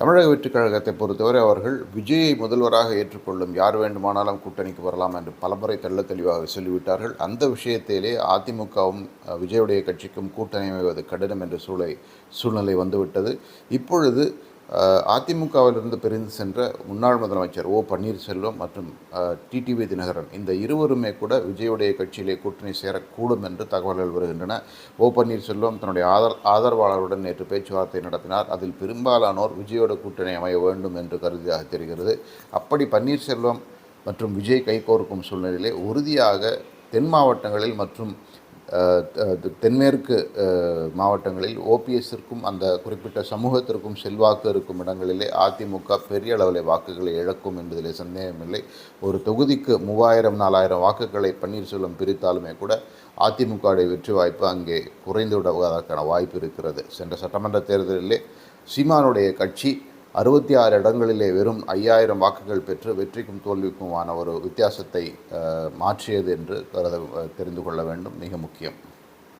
தமிழக வெற்றிக் கழகத்தை பொறுத்தவரை அவர்கள் விஜயை முதல்வராக ஏற்றுக்கொள்ளும் யார் வேண்டுமானாலும் கூட்டணிக்கு வரலாம் என்று பலமுறை தெள்ள தெளிவாக சொல்லிவிட்டார்கள். அந்த விஷயத்திலே அதிமுகவும் விஜயுடைய கட்சிக்கும் கூட்டணி அமைவது கடினம் என்ற சூழலை சூழ்நிலை வந்துவிட்டது. இப்பொழுது அதிமுகவிலிருந்து பிரிந்து சென்ற முன்னாள் முதலமைச்சர் ஓ பன்னீர்செல்வம் மற்றும் டிடிவி தினகரன் இந்த இருவருமே கூட விஜயுடைய கட்சியிலே கூட்டணி சேரக்கூடும் என்று தகவல்கள் வருகின்றன. ஓ பன்னீர்செல்வம் தன்னுடைய ஆதர் ஆதரவாளருடன் நேற்று பேச்சுவார்த்தை நடத்தினார். அதில் பெரும்பாலானோர் விஜயோட கூட்டணி அமைய வேண்டும் என்று கருதியாக தெரிகிறது. அப்படி பன்னீர்செல்வம் மற்றும் விஜய் கைகோர்க்கும் சூழ்நிலையிலே உறுதியாக தென் மாவட்டங்களில் மற்றும் தென்மேற்கு மாவட்டங்களில் ஓபிஎஸ்ஸிற்கும் அந்த குறிப்பிட்ட சமூகத்திற்கும் செல்வாக்கு இருக்கும் இடங்களிலே அதிமுக பெரிய அளவில் வாக்குகளை இழக்கும் என்பதிலே சந்தேகமில்லை. ஒரு தொகுதிக்கு மூவாயிரம் நாலாயிரம் வாக்குகளை பன்னீர்செல்வம் பிரித்தாலுமே கூட அதிமுகவுடைய வெற்றி வாய்ப்பு அங்கே குறைந்து விடுவதற்கான வாய்ப்பு இருக்கிறது. சென்ற சட்டமன்ற தேர்தலிலே சீமானுடைய கட்சி அறுபத்தி ஆறு இடங்களிலே வெறும் ஐயாயிரம் வாக்குகள் பெற்று வெற்றிக்கும் தோல்விக்குமான ஒரு வித்தியாசத்தை மாற்றியது என்று கருத தெரிந்து கொள்ள வேண்டும். மிக முக்கியம்.